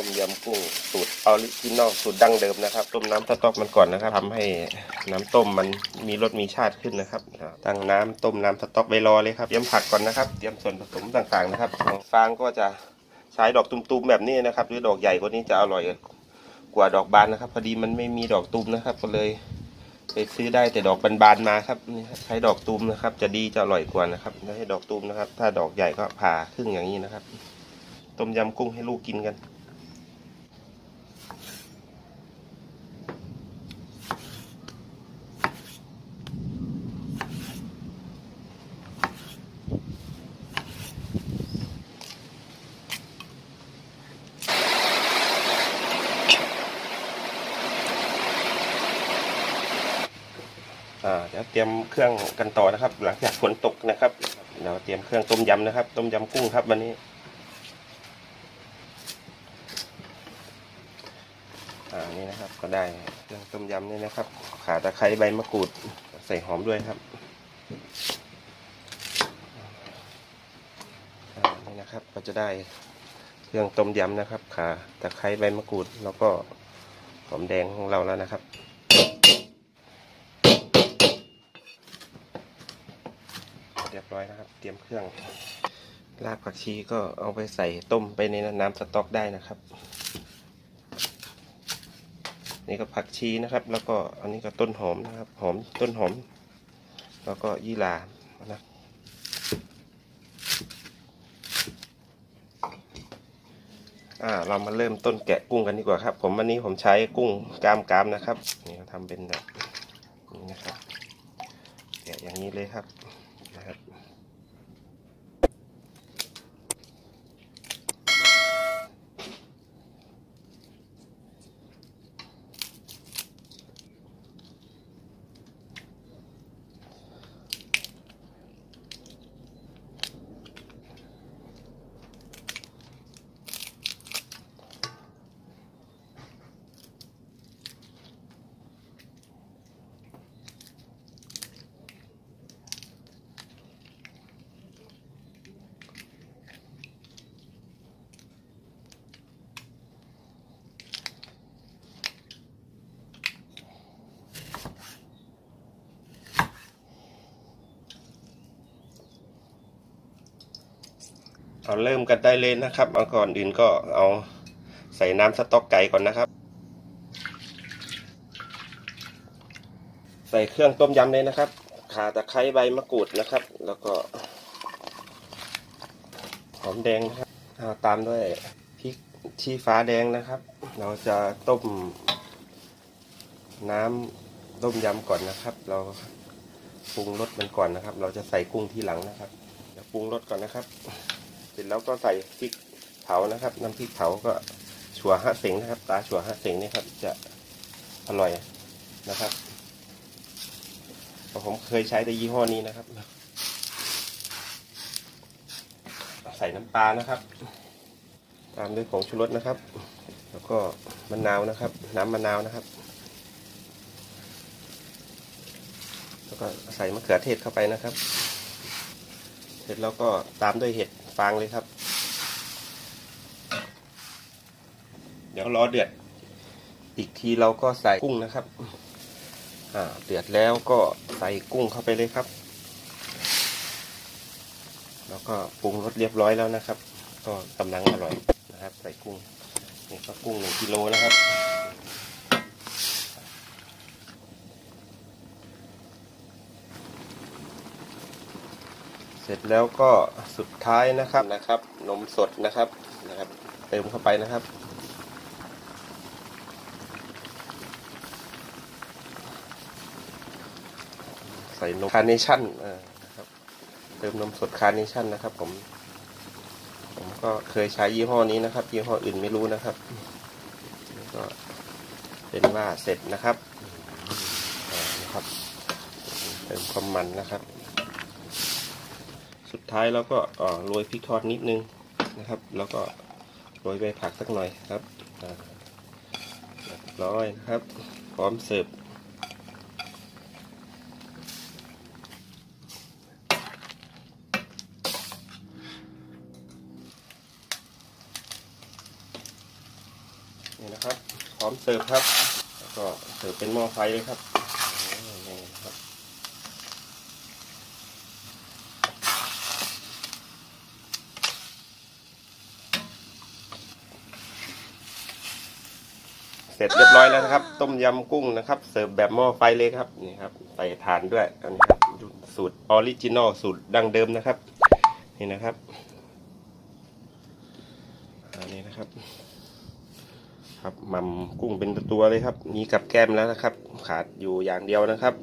ต้มยำกุ้งสูตรออริจินอลสูตรดั้งเดิมนะครับ ต้มน้ำสต๊อกมันก่อนนะครับทำให้น้ำต้มมันมีรสมีชาติขึ้นนะครับตั้งน้ำต้มน้ำสต๊อกไว้รอเลยครับเตรียมผักก่อนนะครับเตรียมส่วนผสมต่างๆนะครับฟางก็จะใช้ดอกตุ้มๆแบบนี้นะครับ หรือดอกใหญ่กว่านี้จะอร่อยกว่าดอกบานนะครับ พอดีมันไม่มีดอกตุ้มนะครับ ก็เลยไปซื้อได้แต่ดอกบานๆมาครับใช้ดอกตุ้มนะครับ จะดีจะอร่อยกว่านะครับใช่ดอกตุ้มนะครับ ถ้าดอกใหญ่ก็ผ่าครึ่งอย่างนี้นะครับ ต้มยำกุ้งให้ลูกกินกัน เดี๋ยวเตรียมเครื่องกันต่อนะครับ หลังจากฝนตกนะครับเดี๋ยวเตรียมเครื่องต้มยำนะครับ ต้มยำกุ้งครับวันนี้อ่านี่นะครับก็ได้เครื่องต้มยำนี่นะครับ ขาตะไคร้ใบมะกรูดใส่หอมด้วยครับอ่านี่นะครับก็จะได้เครื่องต้มยำนะครับขาตะไคร้ใบมะกรูดแล้วก็หอมแดงของเราแล้วนะครับ รียบร้อยนะครับ เตรียมเครื่อง รากผักชีก็เอาไปใส่ต้มไปในน้ำสต๊อกได้นะครับ นี่ก็ผักชีนะครับ แล้วก็อันนี้ก็ต้นหอมนะครับ หอมต้นหอม แล้วก็ยี่หร่านะอ่าเรามาเริ่มต้นแกะกุ้งกันดีกว่าครับ ผมวันนี้ผมใช้กุ้งกามกามนะครับ นี่เขาทำเป็นแบบนี้นะครับ แกะอย่างนี้เลยครับ เอาเริ่มกันได้เลยนะครับเอาก่อนอื่นก็เอาใส่น้ำสต๊อกไก่ก่อนนะครับ ใส่เครื่องต้มยำเลยนะครับข่าตะไคร้ใบมะกรูดนะครับ แล้วก็หอมแดงนะครับเอาตามด้วยพริกชี้ฟ้าแดงนะครับ เราจะต้มน้ำต้มยำก่อนนะครับ เราปรุงรสมันก่อนนะครับ เราจะใส่กุ้งทีหลังนะครับเดี๋ยวปรุงรสก่อนนะครับ เสร็จแล้วก็ใส่พริกเผานะครับ น้ำพริกเผาก็ชัวฮะเสงนะครับ ตาชัวฮะเสงนี่ครับ จะอร่อยนะครับผมเคยใช้แต่ยี่ห้อนี้นะครับ ใส่น้ำปลานะครับ ตามด้วยผงชูรสนะครับ แล้วก็มะนาวนะครับ น้ำมะนาวนะครับ แล้วก็ใส่มะเขือเทศเข้าไปนะครับ เสร็จแล้วก็ตามด้วยเห็ด ฟางเลยครับ เดี๋ยวรอเดือด อีกทีเราก็ใส่กุ้งนะครับ อ่า เดือดแล้วก็ใส่กุ้งเข้าไปเลยครับ แล้วก็ปรุงรสเรียบร้อยแล้วนะครับ ก็กำลังอร่อยนะครับ ใส่กุ้ง นี่ก็กุ้งหนึ่งกิโลนะครับ เส ร็จแล้วก็สุดท้ายนะครับนะครับ นมสดนะครับนะครับ เติมเข้าไปนะครับ ใส่นมคาร์เนชั่นอ่านะครับเติมนมสดคาร์เนชั่นนะครับ ผม ผมก็เคยใช้ยี่ห้อนี้นะครับ ยี่ห้ออื่นไม่รู้นะครับก็เป็นว่าเสร็จนะครับนะครับ เติมความมันนะครับ สุดท้ายเราก็โรยพริกทอดนิดนึงนะครับ แล้วก็โรยใบผักสักหน่อยครับเรียบร้อยนะครับ พร้อมเสิร์ฟนี่นะครับ พร้อมเสิร์ฟครับ แล้วก็เสิร์ฟเป็นหม้อไฟเลยครับนี่ครับ เส ร็จเรียบร้อยแล้วนะครับ ต้มยำกุ้งนะครับ เสิร์ฟแบบหม้อไฟเลยครับนี่ครับใส่ถ่านด้วยอันนี้ครับสูตรออริจินอลสูตรดั้งเดิมนะครับ นี่นะครับอันนี้นะครับ ครับมัมกุ้งเป็นตัวเลยครับ มีกับแก้มแล้วนะครับ ขาดอยู่อย่างเดียวนะครับ